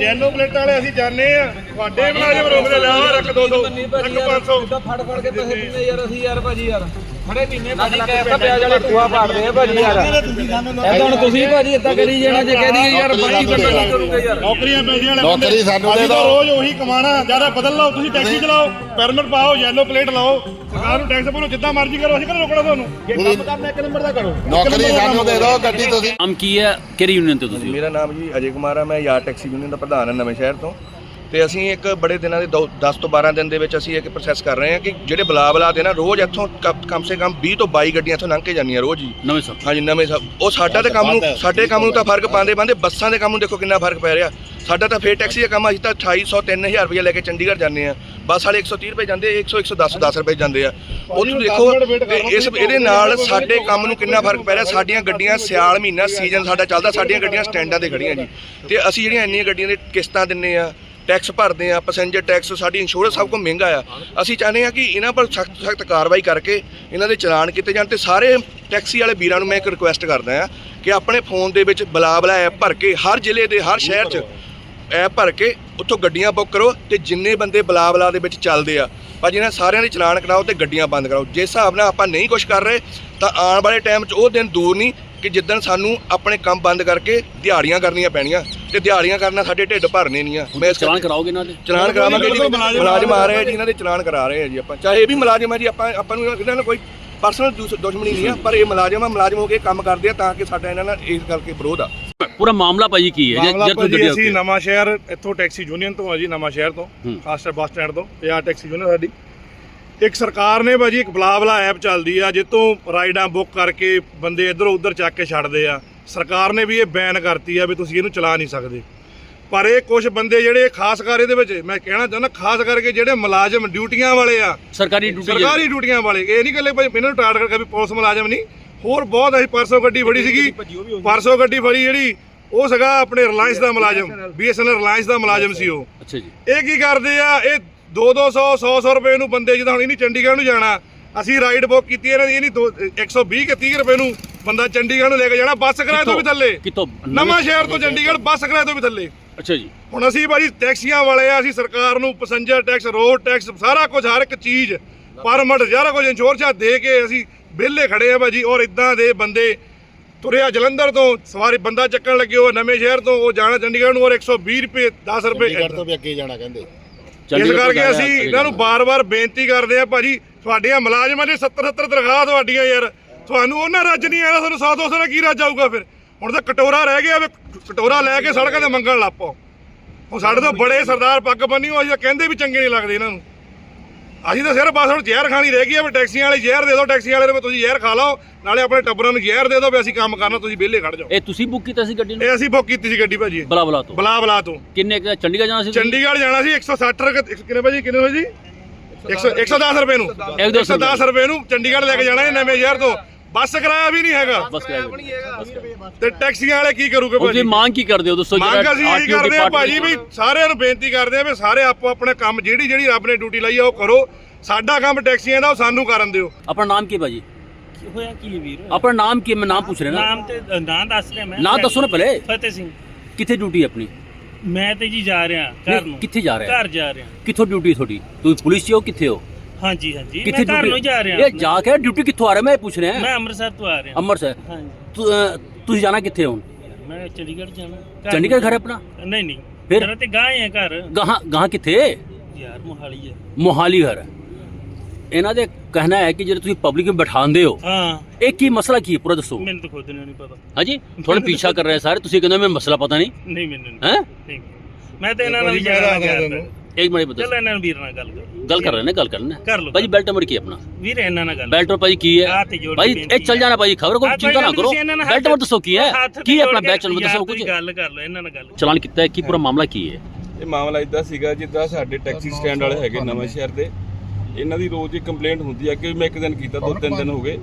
Yellow plate ਵਾਲੇ ਅਸੀਂ ਜਾਣੇ ਆ। ਤੁਹਾਡੇ ਮੁਲਾਜ਼ਮ ਰੋਕਦੇ ਲਿਆ ਰੱਖ ਦੋ ਦੋ ਰੱਖ 500 ਫੜ ਫੜ ਕੇ ਪੈਸੇ ਦਿੰਦੇ ਯਾਰ ਅਸੀਂ ਯਾਰ ਭਾਜੀ ਯਾਰ। ਖੜੇ ਮਹੀਨੇ ਭਾਜੀ ਕਹਿਤਾ ਪਿਆਜ ਵਾਲੇ ਟੂਆ ਪਾੜਦੇ ਆ ਭਾਜੀ ਯਾਰ। ਐਦਾਂ ਹੁਣ ਤੁਸੀਂ ਭਾਜੀ ਇਦਾਂ ਕਰੀ ਜਾਣਾ ਜੇ ਕਹਿ ਦਈਏ ਯਾਰ ਭਾਜੀ ਬੰਦਾ ਕੀ ਕਰੂਗਾ ਯਾਰ। ਨੌਕਰੀਆਂ ਪੈਸੇ ਵਾਲੇ ਨੌਕਰੀ ਬੰਦੇ। ਸਾਨੂੰ ਦੇ ਅਸੀਂ ਤਾਂ ਦਿਓ। ਰੋਜ਼ ਉਹੀ ਕਮਾਣਾ ਜ਼ਿਆਦਾ ਬਦਲ ਲਓ ਤੁਸੀਂ ਟੈਕਸੀ ਚਲਾਓ ਪਰਮਿਟ ਪਾਓ ਯੈਲੋ ਪਲੇਟ ਲਾਓ। ਸਰਕਾਰ ਨੂੰ ਟੈਕਸ ਭਰੋ ਜਿੱਦਾਂ ਮਰਜ਼ੀ ਕਰੋ ਅਸੀਂ ਕਿਹੜਾ ਰੋਕਣਾ ਤੁਹਾਨੂੰ? ਜੇ ਕੰਮ ਕਰਨਾ ਇੱਕ ਨੰਬਰ ਦਾ ਕਰੋ। ਨੌਕਰੀ ਸਾਨੂੰ ਦੇ ਦਿਓ ਗੱਡੀ ਤੁਸੀਂ। ਨਾਮ ਕੀ ਹੈ? ਕਿਹੜੀ ਯੂਨੀਅਨ ਤੇ ਤੁਸੀਂ? ਮੇਰਾ ਨਾਮ ਜੀ ਅਜੇ ਕੁਮਾਰ ਹੈ ਮੈਂ ਯਾਰ ਟੈਕਸੀ ਯੂਨੀਅਨ ਦਾ ਪ੍ਰਧਾਨ ਹਾਂ ਨਵੇਂ ਸ਼ਹਿਰ ਤੋਂ। ਤੇ ਅਸੀਂ ਇੱਕ ਬੜੇ ਦਿਨਾਂ ਦੇ 10 ਤੋਂ 12 ਦਿਨ ਦੇ ਵਿੱਚ ਅਸੀਂ ਇੱਕ ਪ੍ਰੋਸੈਸ ਕਰ ਰਹੇ ਹਾਂ ਕਿ ਜਿਹੜੇ ਬਲਾ ਬਲਾ ਦੇ ਨਾ ਰੋਜ਼ ਇੱਥੋਂ ਕਮ ਸੇ ਕਮ 20 ਤੋਂ 22 ਗੱਡੀਆਂ ਇੱਥੋਂ ਲੰਘ ਕੇ ਜਾਂਦੀਆਂ ਰੋਜ਼ ਹੀ। ਨਵੇਂ ਸਰ। ਹਾਂਜੀ ਨਵੇਂ ਸਭ ਉਹ ਸਾਡਾ ਤੇ ਕੰਮ ਨੂੰ ਸਾਡੇ ਕੰਮ ਨੂੰ ਤਾਂ ਫ਼ਰਕ ਪਾਉਂਦੇ ਪਾਉਂਦੇ ਬੱਸਾਂ ਦੇ ਕੰਮ ਨੂੰ ਦੇਖੋ ਕਿੰਨਾ ਫ਼ਰਕ ਪੈ ਰਿਹਾ। ਸਾਡਾ ਤਾਂ ਫੇਰ ਟੈਕਸੀ ਦਾ ਕੰਮ ਅਸੀਂ ਤਾਂ 2800 3000 ਰੁਪਏ ਲੈ ਕੇ ਚੰਡੀਗੜ੍ਹ ਜਾਂਦੇ ਆ ਬੱਸ ਵਾਲੇ 130 ਰੁਪਏ ਜਾਂਦੇ 100 110 10 ਰੁਪਏ ਜਾਂਦੇ ਆ। ਉਹ ਤੁਸੀਂ ਦੇਖੋ ਤੇ ਇਸ ਇਹਦੇ ਨਾਲ ਸਾਡੇ ਕੰਮ ਨੂੰ ਕਿੰਨਾ ਫ਼ਰਕ ਪੈ ਰਿਹਾ ਸਾਡੀਆਂ ਗੱਡੀਆਂ ਸਿਆਲ ਮਹੀਨਾ ਸੀਜ਼ਨ ਸਾਡਾ ਚੱਲਦਾ ਸਾਡੀਆਂ ਗੱਡੀਆਂ ਸਟੈਂਡਾਂ ਤੇ ਖੜੀਆਂ ਜੀ। ਤੇ ਅਸੀਂ ਜਿਹੜੀਆਂ ਇੰਨੀਆਂ ਗੱਡੀਆਂ ਦੇ ਕਿਸ਼ਤਾਂ ਦਿੰਨੇ ਆ ਟੈਕਸ ਭਰਦੇ ਆ ਪੈਸੇਂਜਰ ਟੈਕਸ ਸਾਡੀ ਇੰਸ਼ੋਰੈਂਸ ਸਭ ਕੁਝ ਮਹਿੰਗਾ ਆ। ਅਸੀਂ ਚਾਹੁੰਦੇ ਆ ਕਿ ਇਹਨਾਂ ਪਰ ਸਖਤ ਸਖਤ ਕਾਰਵਾਈ ਕਰਕੇ ਇਹਨਾਂ ਦੇ ਚਲਾਨ ਕੀਤੇ ਜਾਣ ਤੇ ਸਾਰੇ ਟੈਕਸੀ ਵਾਲੇ ਵੀਰਾਂ ਨੂੰ ਮੈਂ ਇੱਕ ਰਿਕੁਐਸਟ ਕਰਦਾ ਆ ਕਿ ਆਪਣੇ ਫੋਨ ਦੇ ਵਿੱਚ ਬਲਾ ਬਲਾ ਐਪ ਭਰ ਕੇ, ਹਰ ਜ਼ਿਲ੍ਹੇ ਦੇ, ਹਰ ਸ਼ਹਿਰ 'ਚ ਐਪ ਭਰ ਕੇ ਉੱਥੋਂ ਗੱਡੀਆਂ ਬੁੱਕ ਕਰੋ ਤੇ ਜਿੰਨੇ ਬੰਦੇ ਬਲਾ ਬਲਾ ਦੇ ਵਿੱਚ ਚੱਲਦੇ ਆ, ਭਾਜੀ ਇਹਨਾਂ ਸਾਰਿਆਂ ਦੇ ਚਲਾਨ ਕਰਾਓ ਤੇ ਗੱਡੀਆਂ ਬੰਦ ਕਰਾਓ। ਜਿਸ ਹਿਸਾਬ ਨਾਲ ਆਪਾਂ ਨਹੀਂ ਕੁਝ ਕਰ ਰਹੇ, ਤਾਂ ਆਉਣ ਵਾਲੇ ਟਾਈਮ 'ਚ ਉਹ ਦਿਨ ਦੂਰ ਨਹੀਂ ਕਿ ਜਿੱਦਣ ਸਾਨੂੰ ਆਪਣੇ ਕੰਮ ਬੰਦ ਕਰਕੇ ਦਿਹਾੜੀਆਂ ਕਰਨੀਆਂ ਪੈਣੀਆਂ। ਤੇ ਦਿਹਾੜੀਆਂ ਕਰਨਾ ਸਾਡੇ ਢਿੱਡ ਭਰਨੇ ਨਹੀਂ ਆ। ਮੈਂ ਚਲਾਨ ਕਰਾਓਗੇ ਇਹਨਾਂ ਦੇ? ਚਲਾਨ ਕਰਾਵਾਂਗੇ ਜੀ। ਮੁਲਾਜ਼ਮ ਆ ਰਹੇ ਆ ਜੀ ਇਹਨਾਂ ਦੇ ਚਲਾਨ ਕਰਾ ਰਹੇ ਆ ਜੀ ਆਪਾਂ। ਚਾਹੇ ਇਹ ਵੀ ਮੁਲਾਜ਼ਮ ਆ ਜੀ ਆਪਾਂ ਆਪਾਂ ਨੂੰ ਇਹਨਾਂ ਨਾਲ ਕੋਈ ਪਰਸਨਲ ਦੁਸ਼ਮਣੀ ਨਹੀਂ ਆ ਪਰ ਇਹ ਮੁਲਾਜ਼ਮ ਆ ਮੁਲਾਜ਼ਮ ਹੋ ਕੇ ਕੰਮ ਕਰਦੇ ਆ ਤਾਂ ਕਿ ਸਾਡਾ ਇਹਨਾਂ ਨਾਲ ਇਸ ਕਰਕੇ ਵਿਰੋਧ ਆ। ਪੂਰਾ ਮਾਮਲਾ ਭਾਜੀ ਕੀ ਹੈ? ਜੇ ਤੁਸੀਂ ਗੱਡੀ ਅਸੀਂ ਨਵਾਂ ਸ਼ਹਿਰ ਇੱਥੋਂ ਟੈਕਸੀ ਯੂਨੀਅਨ ਤੋਂ ਆ ਜੀ ਨਵਾਂ ਸ਼ਹਿਰ ਤੋਂ। ਖਾਸਟਰ ਬੱਸ ਸਟੈਂਡ ਤੋਂ ਇਹ ਆ ਟੈਕਸੀ ਯੂਨੀਅਨ ਸਾਡੀ। ਇੱਕ ਸਰਕਾਰ ਨੇ ਭਾਜੀ ਇੱਕ ਬਲਾਬਲਾ ਐਪ ਚੱਲਦੀ ਆ ਜਿੱਤੋਂ ਰਾਈਡਾਂ ਬੁੱਕ ਕਰਕੇ ਬੰਦੇ ਇੱਧਰੋਂ ਉੱਧਰ ਚੱਕ ਕੇ ਛੱਡਦੇ ਆ। ਸਰਕਾਰ ਨੇ ਵੀ ਇਹ ਬੈਨ ਕਰਤੀ ਆ ਵੀ ਤੁਸੀਂ ਇਹਨੂੰ ਚਲਾ ਨਹੀਂ ਸਕਦੇ। ਪਰ ਇਹ ਕੁਝ ਬੰਦੇ ਜਿਹੜੇ ਖਾਸ ਕਰ ਇਹਦੇ ਵਿੱਚ ਮੈਂ ਕਹਿਣਾ ਚਾਹੁੰਦਾ ਖਾਸ ਕਰਕੇ ਜਿਹੜੇ ਮੁਲਾਜ਼ਮ ਡਿਊਟੀਆਂ ਵਾਲੇ ਆ। ਸਰਕਾਰੀ ਡਿਊਟੀ ਸਰਕਾਰੀ ਡਿਊਟੀਆਂ ਵਾਲੇ ਇਹ ਨਹੀਂ ਗੱਲੇ ਭਾਈ ਇਹਨਾਂ ਨੂੰ ਟਾਰਗੇਟ ਕਰਕੇ ਵੀ ਪੁਲਿਸ ਮੁਲਾਜ਼ਮ ਨਹੀਂ ਹੋਰ ਬਹੁਤ ਅਸੀਂ ਪਰਸੋਂ ਗੱਡੀ ਫੜੀ ਸੀਗੀ। ਪਰਸੋਂ ਗੱਡੀ ਫੜੀ ਜਿਹੜੀ ਉਹ ਸੀਗਾ ਆਪਣੇ ਰਿਲਾਇੰਸ ਦਾ ਮੁਲਾਜ਼ਮ ਬੀਐਸਐਨਐਲ ਰਿਲਾਇੰਸ ਦਾ ਮੁਲਾਜ਼ਮ ਸੀ ਉਹ। ਅੱਛਾ ਜੀ। ਇਹ ਕੀ ਕਰਦੇ ਆ ਇਹ 2 200 100 100 ਰੁਪਏ ਨੂੰ ਬੰਦੇ ਜਿੱਦਾਂ ਹੁਣ ਇਹਨੀ ਚੰਡੀਗੜ੍ਹ ਨੂੰ ਜਾਣਾ ਅਸੀਂ ਰਾਈਡ ਬੁੱਕ ਕੀਤੀ ਇਹਨਾਂ ਦੀ ਇਹਨੀ ਦੋ- 120 ਕਿ 30 ਰੁਪਏ ਨੂੰ ਬੰਦਾ ਚੰਡੀਗੜ੍ਹ ਨੂੰ ਲੈ ਕੇ ਜਾਣਾ ਬੱਸ ਕਿਰਾਏ ਤੋਂ ਵੀ ਥੱਲੇ। ਕਿਤੋਂ ਨਵਾਂ ਸ਼ਹਿਰ ਤੋਂ ਚੰਡੀਗੜ੍ਹ ਬੱਸ ਕਿਰਾਏ ਤੋਂ ਵੀ ਥੱਲੇ। ਅੱਛਾ ਜੀ। ਹੁਣ ਅਸੀਂ ਭਾਜੀ ਟੈਕਸੀਆਂ ਵਾਲੇ ਆ ਅਸੀਂ ਸਰਕਾਰ ਨੂੰ ਪੈਸੇਂਜਰ ਟੈਕਸ ਰੋਡ ਟੈਕਸ ਸਾਰਾ ਕੁਝ ਹਰ ਇੱਕ ਚੀਜ਼ ਪਰਮਿਟ ਸਾਰਾ ਕੁਝ ਇੰਸ਼ੋਰੈਂਸ ਦੇ ਕੇ ਅਸੀਂ ਵਿਹਲੇ ਖੜੇ ਆ ਭਾਜੀ। ਔਰ ਇਦਾਂ ਦੇ ਬੰਦੇ ਤੁਰਿਆ ਜਲੰਧਰ ਤੋਂ ਸਵਾਰੀ ਬੰਦਾ ਚੱਕਣ ਲੱਗੇ ਉਹ ਨਵੇਂ ਸ਼ਹਿਰ ਤੋਂ ਉਹ ਜਾਣਾ ਚੰਡੀਗੜ੍ਹ ਨੂੰ ਔਰ 120 ਰੁਪਏ 10 ਰੁਪਏ ਚੰਡੀਗੜ੍ਹ ਤੋਂ ਵੀ ਅੱਗੇ ਜਾਣਾ ਕਹਿੰਦੇ। ਇਸ ਕਰਕੇ ਅਸੀਂ ਇਹਨਾਂ ਨੂੰ ਬਾਰ-ਬਾਰ ਬੇਨਤੀ ਕਰਦੇ ਆ ਭਾਜੀ ਤੁਹਾਡੀਆਂ ਮੁਲਾਜ਼ਮਾਂ ਦੇ 70 70 ਤਨਖਾਹ ਤੁਹਾਡੀਆਂ ਯਾਰ। ਤੁਹਾਨੂੰ ਉਹਨਾਂ ਰੱਜ ਨਹੀਂ ਆਇਆ ਤੁਹਾਨੂੰ 100 200 ਦਾ ਕੀ ਰੱਜ ਆਊਗਾ ਫਿਰ? ਹੁਣ ਤਾਂ ਕਟੋਰਾ ਰਹਿ ਗਿਆ ਵੀ ਕਟੋਰਾ ਲੈ ਕੇ ਸੜਕਾਂ ਤੇ ਮੰਗਣ ਲੱਪੋ ਹੁਣ ਸਾਡੇ ਤੋਂ ਬੜੇ ਸਰਦਾਰ ਪੱਗ ਬੰਨੀ ਹੋ ਅਸੀਂ ਤਾਂ ਕਹਿੰਦੇ ਵੀ ਚੰਗੇ ਨਹੀਂ ਲੱਗਦੇ ਇਹਨਾਂ ਨੂੰ। ਅਸੀਂ ਤਾਂ ਸਿਰਫ ਬਸ ਹੁਣ ਜ਼ਹਿਰ ਖਾਣੀ ਰਹਿ ਗਈ ਆ ਵੀ ਟੈਕਸੀਆਂ ਵਾਲੇ ਜ਼ਹਿਰ ਦੇ ਦਿਓ ਟੈਕਸੀਆਂ ਵਾਲੇ ਨੂੰ ਤੁਸੀਂ ਜ਼ਹਿਰ ਖਾ ਲਓ ਨਾਲੇ ਆਪਣੇ ਟੱਬਰਾਂ ਨੂੰ ਜ਼ਹਿਰ ਦੇ ਦਿਓ ਵੀ ਅਸੀਂ ਕੰਮ ਕਰਨਾ ਤੁਸੀਂ ਵਿਹਲੇ ਖੜ ਜਾਓ। ਇਹ ਤੁਸੀਂ ਬੁੱਕ ਕੀਤਾ ਸੀ ਗੱਡੀ ਨੂੰ? ਇਹ ਅਸੀਂ ਬੁੱਕ ਕੀਤੀ ਸੀ ਗੱਡੀ ਭਾਜੀ। ਬਲਾ ਬਲਾ ਤੋਂ? ਬਲਾ ਬਲਾ ਤੋਂ। ਕਿੰਨੇ ਕੁ- ਚੰਡੀਗੜ੍ਹ ਜਾਣਾ ਸੀ ਤੁਸੀਂ? ਚੰਡੀਗੜ੍ਹ ਜਾਣਾ ਸੀ 160 ਰੁਪਏ ਕਿੰਨੇ ਭਾਜੀ ਕਿੰਨੇ ਹੋਏ ਜੀ? 100 110 ਰੁਪਏ ਨੂੰ। ਇੱਕ ਦੋ 110 ਰੁਪਏ। ਨੂੰ ਚੰਡੀਗੜ੍ਹ ਲੈ ਕੇ ਜਾਣਾ ਹੈ ਨਵੇਂ ਸ਼ਹਿਰ ਤੋਂ। ਬੱਸ ਕਿਰਾਇਆ ਵੀ ਨਹੀਂ ਹੈਗਾ। ਬਸ ਕਰਾਇਆ ਤੇ ਟੈਕਸੀਆਂ ਵਾਲੇ ਕੀ ਕਰੂਗੇ ਉਹ ਭਾਜੀ? ਤੁਸੀਂ ਮੰਗ ਕੀ ਕਰਦੇ ਹੋ ਦੱਸੋ ਮੰਗ ਅਸੀਂ ਇਹੀ RTO ਕਰਦੇ ਆ ਭਾਜੀ ਵੀ ਸਾਰਿਆਂ ਨੂੰ ਬੇਨਤੀ ਕਰਦੇ ਆ ਵੀ ਸਾਰੇ ਆਪੋ ਆਪਣੇ ਕੰਮ ਜਿਹੜੀ ਜਿਹੜੀ ਰੱਬ ਨੇ ਡਿਊਟੀ ਲਈ ਆ ਉਹ ਕਰੋ। ਸਾਡਾ ਕੰਮ ਟੈਕਸੀਆਂ ਦਾ ਉਹ ਸਾਨੂੰ ਕਰਨ ਦਿਓ। ਆਪਣਾ ਨਾਮ ਕੀ ਹੈ ਭਾਜੀ? ਹੋਇਆ ਕੀ ਵੀਰ? ਆਪਣਾ ਨਾਮ ਕੀ ਹੈ? ਮੈਂ ਨਾਮ ਪੁੱਛ ਰਿਹਾ ਨਾ। ਨਾਮ ਤੇ ਨਾਂ ਦੱਸ ਰਿਹਾ ਮੈਂ। ਨਾਂ ਦੱਸੋ ਨਾ ਪਹਿਲੇ। ਫਤਿਹ ਸਿੰਘ। ਕਿੱਥੇ ਡਿਊਟੀ ਹੈ ਆਪਣੀ? ਮੈਂ ਤੇ ਜੀ ਜਾ ਰਿਹਾ ਘਰ ਨਹੀਂ, ਨੂੰ। ਕਿੱਥੇ ਜਾ ਰਿਹਾ? ਘਰ ਜਾ ਰਿਹਾ। ਕਿੱਥੋਂ ਡਿਊਟੀ ਤੁਹਾਡੀ? ਤੁਸੀਂ ਪੁਲਿਸ 'ਚ ਹੋ ਕਿੱਥੇ ਹੋ? ਹਾਂਜੀ ਹਾਂਜੀ। ਕਿੱਥੇ ਮੈਂ ਘਰ ਨੂੰ ਜਾ ਰਿਹਾ। ਇਹ ਜਾ ਕੇ ਡਿਊਟੀ ਕਿੱਥੋਂ ਆ ਰਿਹਾ ਮੈਂ ਇਹ ਪੁੱਛ ਰਿਹਾ। ਮੈਂ ਅੰਮ੍ਰਿਤਸਰ ਤੋਂ ਆ ਰਿਹਾ। ਅੰਮ੍ਰਿਤਸਰ? ਹਾਂਜੀ। ਤੁ- ਅਹ, ਤੁਸੀਂ ਜਾਣਾ ਕਿੱਥੇ ਹੋ ਹੁਣ? ਮੈਂ ਚੰਡੀਗੜ੍ਹ ਜਾਣਾ। ਘਰ ਚੰਡੀਗੜ੍ਹ ਘਰ ਹੈ ਆਪਣਾ? ਨਹੀਂ ਨਹੀਂ। ਫਿਰ? ਮੇਰਾ ਤੇ ਗਾਂ ਹੈ ਘਰ। ਗਾਹਾਂ ਗਾਹਾਂ ਕਿੱਥੇ? ਯਾਰ ਮੋਹਾਲੀ ਹੈ ਮੋਹਾਲੀ ਘਰ। ਹੈ ਇਹਨਾਂ ਦੇ ਕਹਿਣਾ ਹੈ ਕਿ ਜਿਹੜੇ ਤੁਸੀਂ ਪਬਲਿਕ ਨੂੰ ਬਿਠਾਉਂਦੇ ਹੋ ਹਾਂ। ਇਹ ਕੀ ਮਸਲਾ ਕੀ ਹੈ? ਪੂਰਾ ਦੱਸੋ। ਮੈਨੂੰ ਤਾਂ ਖੁਦ ਨੂੰ ਨਹੀਂ ਪਤਾ। ਹਾਂਜੀ? ਥੋੜਾ ਪਿੱਛਾ ਕਰ ਰਹੇ ਸਾਰੇ। ਤੁਸੀਂ ਕਹਿੰਦੇ ਮੈਂ ਮਸਲਾ ਪਤਾ ਨਹੀਂ। ਨਹੀਂ ਮੈਨੂੰ ਨਹੀਂ ਹੈ? ਨਹੀਂ। ਮੈਂ ਤੇ ਇਹਨਾਂ ਨਾਲ ਹੀ ਜਾਣਾ। ਇੱਕ ਮਿੰਟ ਬਤਾ ਚੱਲ ਇਹਨਾਂ ਨੂੰ ਵੀਰ ਨਾਲ ਗੱਲ ਕਰ। ਗੱਲ ਕਰ ਰਹੇ ਨੇ ਗੱਲ ਕਰ ਰਹੇ ਨੇ ਕਰ ਲਓ। ਭਾਜੀ ਬੈਲਟ ਨੰਬਰ ਕੀ ਹੈ ਆਪਣਾ? ਵੀਰ ਇਹਨਾਂ ਨਾਲ ਗੱਲ ਬੈਲਟ ਨੰਬਰ ਭਾਜੀ ਕੀ ਹੈ? ਬੇਨਤੀ ਇਹ ਚੱਲ ਜਾਣਾ ਭਾਜੀ ਖਬਰ ਕੋਈ ਚਿੰਤਾ ਨਾ ਕਰੋ। ਬੈਲਟ ਨੰਬਰ ਦੱਸੋ ਕੀ ਹੈ? ਕੀ ਆਪਣਾ ਬੈਲਟ ਨੰਬਰ ਦੱਸੋ ਕੁਝ ਗੱਲ ਕਰ ਲਓ ਇਹਨਾਂ ਨਾਲ ਗੱਲ ਚਲਾਨ ਕੀਤਾ ਹੈ ਕੀ ਪੂਰਾ ਮਾਮਲਾ ਕੀ ਹੈ? ਇਹ ਮਾਮਲਾ ਇਦਾਂ ਸੀਗਾ ਜਿੱਦਾਂ ਸਾਡੇ ਟੈਕਸੀ ਸਟੈਂਡ ਵਾਲੇ ਹੈਗੇ ਨਵਾਂ ਸ਼ਹਿਰ ਦੇ। ਇਹਨਾਂ ਦੀ ਰੋਜ਼ ਹੀ ਕੰਪਲੇਂਟ ਹੁੰਦੀ ਹੈ ਕਿ ਮੈਂ ਇੱਕ ਦਿਨ ਕੀਤਾ ਦੋ ਤਿੰਨ ਦਿਨ ਹੋ ਗਏ।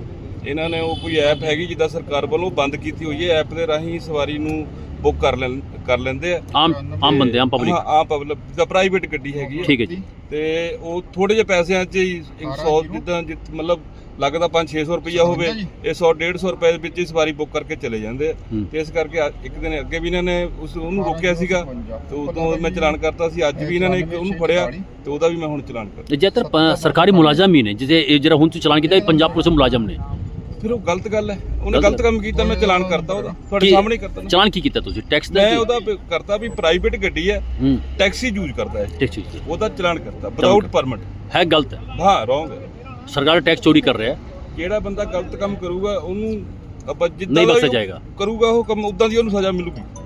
ਇਹਨਾਂ ਨੇ ਉਹ ਕੋਈ ਐਪ ਹੈਗੀ ਜਿੱਦਾਂ ਸਰਕਾਰ ਵੱਲੋਂ ਬੰਦ ਕੀਤੀ ਹੋਈ ਹੈ ਐਪ ਦੇ ਰਾਹੀਂ ਸਵਾਰੀ ਨੂੰ ਬੁੱਕ ਕਰ ਲੈਣ ਕਰ ਲੈਂਦੇ ਆ। ਆਮ ਆਮ ਬੰਦੇ ਆਮ ਪਬਲਿਕ ਹਾਂ ਆਮ ਪਬਲਿਕ ਜਿੱਦਾਂ ਪ੍ਰਾਈਵੇਟ ਗੱਡੀ ਹੈਗੀ ਹੈ ਠੀਕ ਹੈ ਜੀ। ਤੇ ਉਹ ਥੋੜੇ ਜਿਹੇ ਪੈਸਿਆਂ 'ਚ ਹੀ 100 ਜਿੱਦਾਂ ਜਿ- ਮਤਲਬ ਲੱਗਦਾ 5-600 ਰੁਪਈਆ ਹੋਵੇ ਇਹ 100-150 ਰੁਪਏ ਦੇ ਵਿੱਚ ਹੀ ਸਵਾਰੀ ਬੁੱਕ ਕਰਕੇ ਚਲੇ ਜਾਂਦੇ ਆ। ਤੇ ਇਸ ਕਰਕੇ ਇੱਕ ਦਿਨ ਅੱਗੇ ਵੀ ਇਹਨਾਂ ਨੇ ਉਸ ਉਹਨੂੰ ਰੋਕਿਆ ਸੀਗਾ। ਤੇ ਉਦੋਂ ਮੈਂ ਚਲਾਨ ਕਰਤਾ ਸੀ ਅੱਜ ਵੀ ਇਹਨਾਂ ਨੇ ਉਹਨੂੰ ਫੜਿਆ ਤੇ ਉਹਦਾ ਵੀ ਮੈਂ ਹੁਣ ਚਲਾਨ ਕਰਤਾ। ਪ- ਸਰਕਾਰੀ ਮੁਲਾਜ਼ਮ ਹੀ ਨੇ ਜਿਹਦੇ ਜਿਹੜਾ ਹੁਣ ਤੁਸੀਂ ਚਲਾਨ ਕੀਤਾ ਇਹ ਪੰਜਾਬ ਪੁਲਿਸ ਦੇ ਮੁਲਾਜ਼ਮ ਨੇ। ਫਿਰ ਉਹ ਗਲਤ ਗੱਲ ਹੈ। ਉਹਨੇ ਗਲਤ ਕੰਮ ਕੀਤਾ ਮੈਂ ਚਲਾਨ ਕਰਤਾ ਉਹਦਾ। ਤੁਹਾਡੇ ਕੀ- ਸਾਹਮਣੇ ਕਰਤਾ ਨਾ। ਚਲਾਨ ਕੀ ਕੀਤਾ ਤੁਸੀਂ? ਟੈਕਸ ਦਾ ਮੈਂ ਕੀ? ਉਹਦਾ ਪ- ਕਰਤਾ ਵੀ ਪ੍ਰਾਈਵੇਟ ਗੱਡੀ ਹੈ ਹੂੰ। ਟੈਕਸੀ ਯੂਜ਼ ਕਰਦਾ ਹੈ। ਠੀਕ ਠੀਕ ਠੀਕ। ਉਹਦਾ ਚਲਾਨ ਕਰਤਾ ਵਿਦਆਊਟ ਪਰਮਿਟ ਹੈ ਗਲਤ। ਹੈ ਹਾਂ ਰੋਂਗ ਹੈ। ਸਰਕਾਰ ਟੈਕਸ ਚੋਰੀ ਕਰ ਰਿਹਾ ਹੈ। ਜਿਹੜਾ ਬੰਦਾ ਗਲਤ ਕੰਮ ਕਰੂਗਾ ਉਹਨੂੰ ਆਪਾਂ ਜਿੱਦਾਂ ਨਹੀਂ ਦਾ ਬਖਸ਼ਿਆ ਵੀ ਉਹ ਜਾਏਗਾ। ਕਰੂਗਾ ਉਹ ਕੰਮ ਉਦਾਂ ਦੀ ਉਹਨੂੰ ਸਜ਼ਾ ਮਿਲੂਗੀ।